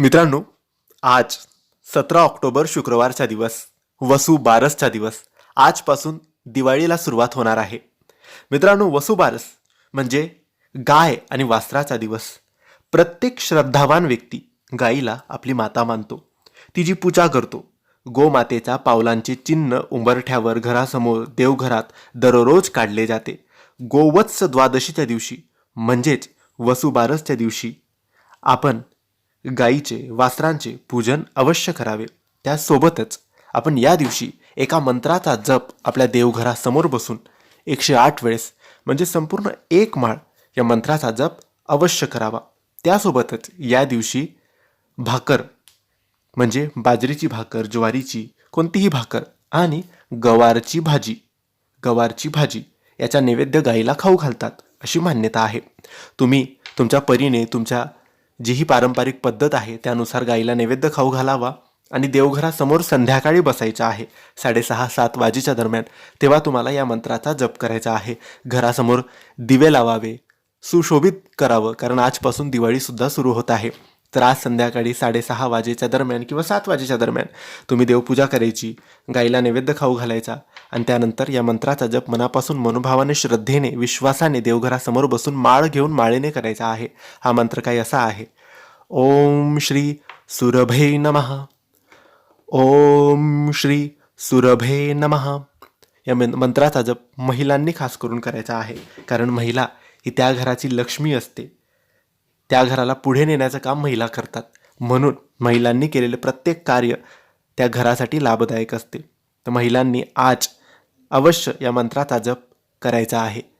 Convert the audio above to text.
मित्रांनो आज सतरा ऑक्टोबर शुक्रवारचा दिवस वसू बारसचा दिवस आजपासून दिवाळीला सुरुवात होणार आहे. मित्रांनो वसू बारस म्हणजे गाय आणि वासराचा दिवस. प्रत्येक श्रद्धावान व्यक्ती गायीला आपली माता मानतो. तिची पूजा करतो गोमातेचा पावलांचे चिन्ह उंबरठ्यावर घरासमोर देवघरात दररोज काढले जाते. गोवत्स द्वादशीच्या दिवशी म्हणजेच वसुबारसच्या दिवशी आपण गायीचे वासरांचे पूजन अवश्य करावे. त्यासोबतच आपण या दिवशी एका मंत्राचा जप आपल्या देवघरासमोर बसून एकशे आठ वेळेस म्हणजे संपूर्ण एक माळ या मंत्राचा जप अवश्य करावा. त्यासोबतच या दिवशी भाकर म्हणजे बाजरीची भाकर ज्वारीची कोणतीही भाकर आणि गवारची भाजी गवारची भाजी याचा नैवेद्य गाईला खाऊ घालतात अशी मान्यता आहे. तुम्ही तुमच्या परीने तुमच्या जी ही पारंपरिक पद्धत आहे त्यानुसार गाईला नैवेद्य खाऊ घालावा आणि देवघरासमोर संध्याकाळी बसायचं आहे. साडेसहा सात वाजेच्या दरम्यान तेव्हा तुम्हाला या मंत्राचा जप करायचा आहे. घरासमोर दिवे लावावे सुशोभित करावं कारण आजपासून दिवाळीसुद्धा सुरू होत आहे. तर आज संध्याकाळी साडेसहा वाजेच्या दरम्यान किंवा सात वाजेच्या दरम्यान तुम्ही देवपूजा करायची गाईला नैवेद्य खाऊ घालायचा आणि त्यानंतर या मंत्राचा जप मनापासून मनोभावाने श्रद्धेने विश्वासाने देवघरासमोर बसून माळ घेऊन माळेने करायचा आहे. हा मंत्र काही असा आहे ओम श्री सुरभे नमः। ओम श्री सुरभे नमः। या मंत्राचा जप महिलांनी खास करून करायचा आहे. कारण महिला ही त्या घराची लक्ष्मी असते. त्या घराला पुढे नेण्याचं काम महिला करतात. म्हणून महिलांनी केलेले प्रत्येक कार्य त्या घरासाठी लाभदायक असते. तर महिलांनी आज अवश्य या मंत्राचा जप करायचा आहे.